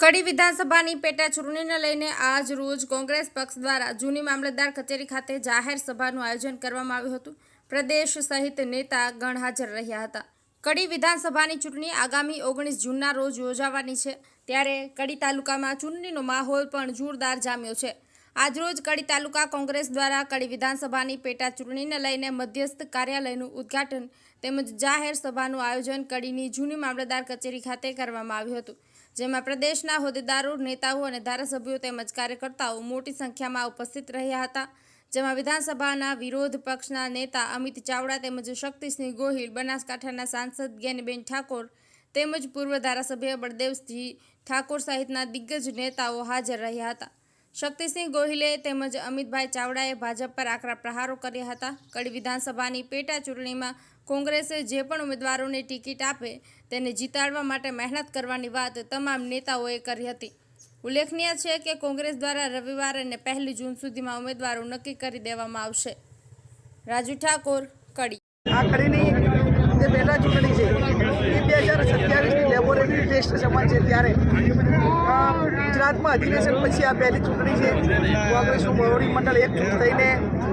કડી વિધાનસભાની પેટા ચૂંટણીને લઈને આજ રોજ કોંગ્રેસ પક્ષ દ્વારા જૂની મામલતદાર કચેરી ખાતે જાહેર સભાનું આયોજન કરવામાં આવ્યું હતું. પ્રદેશ સહિત નેતા ગણ હાજર રહ્યા હતા. કડી વિધાનસભાની ચૂંટણી આગામી ઓગણીસ જૂનના રોજ યોજાવાની છે. ત્યારે કડી તાલુકામાં ચૂંટણીનો માહોલ પણ જોરદાર જામ્યો છે. આજરોજ કડી તાલુકા કોંગ્રેસ દ્વારા કડી વિધાનસભાની પેટા ચૂંટણીને લઈને મધ્યસ્થ કાર્યાલયનું ઉદ્ઘાટન તેમજ જાહેર સભાનું આયોજન કડીની જૂની મામલતદાર કચેરી ખાતે કરવામાં આવ્યું હતું. જેમાં પ્રદેશના હોદ્દેદારો, નેતાઓ અને ધારાસભ્યો તેમજ કાર્યકર્તાઓ મોટી સંખ્યામાં ઉપસ્થિત રહ્યા હતા, જેમાં વિધાનસભાના વિરોધ પક્ષના નેતા અમિત ચાવડા તેમજ શક્તિસિંહ ગોહિલ, બનાસકાંઠાના સાંસદ જ્ઞાનીબેન ઠાકોર તેમજ પૂર્વ ધારાસભ્ય બળદેવસિંહ ઠાકોર સહિતના દિગ્ગજ નેતાઓ હાજર રહ્યા હતા. શક્તિસિંહ ગોહિલે તેમજ અમિતભાઈ ચાવડાએ ભાજપ પર આકરા પ્રહારો કર્યા હતા. કડી વિધાનસભાની પેટા ચૂંટણીમાં કોંગ્રેસે જે પણ ઉમેદવારોને ટિકિટ આપે તેને જીતાડવા માટે મહેનત કરવાની વાત તમામ નેતાઓએ કરી હતી. ઉલ્લેખનીય છે કે કોંગ્રેસ દ્વારા રવિવાર અને પહેલી જૂન સુધીમાં ઉમેદવારો નક્કી કરી દેવામાં આવશે. રાજુ ઠાકોર, કડી. આ કડીની જે પેટા ચૂંટણી છે, એ બે હજાર સત્યાવીસની લેબોરેટરી ટેસ્ટ સમાન છે ત્યારે. ગુજરાતમાં અધિવેશન પછી આ પહેલી ચૂંટણી છે. કોંગ્રેસનું મોવડી મંડળ એકજૂટ થઈને